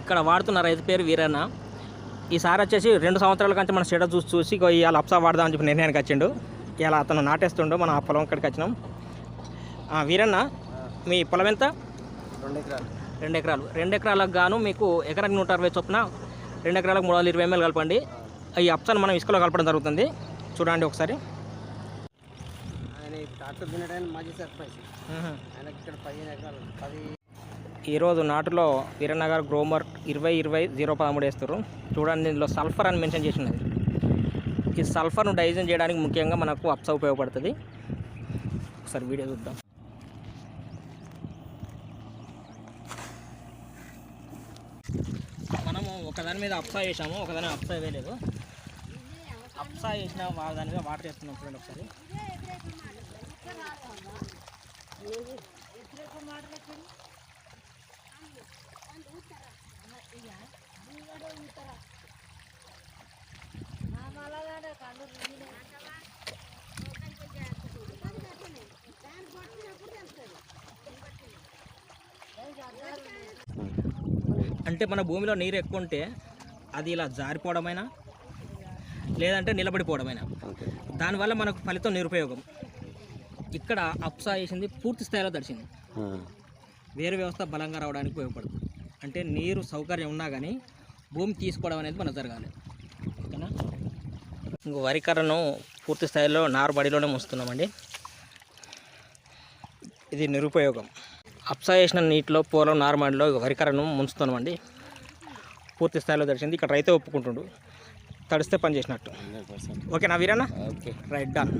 ఇక్కడ వాడుతున్న రైతు పేరు వీరన్న. ఈసారి వచ్చేసి రెండు సంవత్సరాల కంటే మన స్టేటస్ చూసి చూసి ఇవాళ అప్సా వాడదామని చెప్పి నిర్ణయానికి వచ్చిండు. ఇలా అతను నాటేస్తుండో మన ఆ పొలం ఇక్కడికి వచ్చినాం. వీరన్న మీ పొలం ఎంత? రెండు ఎకరాలు. రెండు ఎకరాలు. రెండు ఎకరాలకు గాను మీకు ఎకరానికి నూట అరవై చొప్పున రెండు ఎకరాలకు మూడు వందల ఇరవై ఎంఎల్ కలపండి. ఈ అప్సాను మనం ఇసుకలో కలపడం జరుగుతుంది. చూడండి ఒకసారి. ఆయన మాజీ సర్పంచ్. ఆయనకి ఇక్కడ పదిహేను ఎకరాలు పది ఈరోజు నాటులో వీరనగర్ గ్రోమర్ ఇరవై ఇరవై జీరో పదమూడు వేస్తారు చూడండి దీనిలో సల్ఫర్ అని మెన్షన్ చేసి ఉన్నది ఈ సల్ఫర్ను డైజన్ చేయడానికి ముఖ్యంగా మనకు అప్సా ఉపయోగపడుతుంది. ఒకసారి వీడియో చూద్దాం. మనము ఒకదాని మీద అప్సా వేసాము ఒకదాని అప్సా వేయలేదు అప్సా వేసిన దాని మీద వాటర్ వేస్తున్నాం చూడండి ఒకసారి. అంటే మన భూమిలో నీరు ఎక్కువ ఉంటే అది ఇలా జారిపోవడమైనా లేదంటే నిలబడిపోవడమైనా. దానివల్ల మనకు ఫలితం నిరుపయోగం. ఇక్కడ అప్సా వేసింది పూర్తి స్థాయిలో తడిచింది వేరు వ్యవస్థ బలంగా రావడానికి ఉపయోగపడుతుంది. అంటే నీరు సౌకర్యం ఉన్నా కానీ భూమి తీసుకోవడం అనేది మనకు జరగాలి. ఓకేనా? ఇంకో వరి కర్రను పూర్తి స్థాయిలో నారు బడిలోనే ఉంచుతున్నామండి ఇది నిరుపయోగం. అప్సా వేసిన నీటిలో పూర్వం నార్మల్లో వరి కర్రను ముంచుతున్నామండి. పూర్తి స్థాయిలో తడిచింది ఇక్కడ రైతే ఒప్పుకుంటుండు. తడిస్తే పని చేసినట్టు. ఓకేనా వీరన్నా? ఓకే. Right done.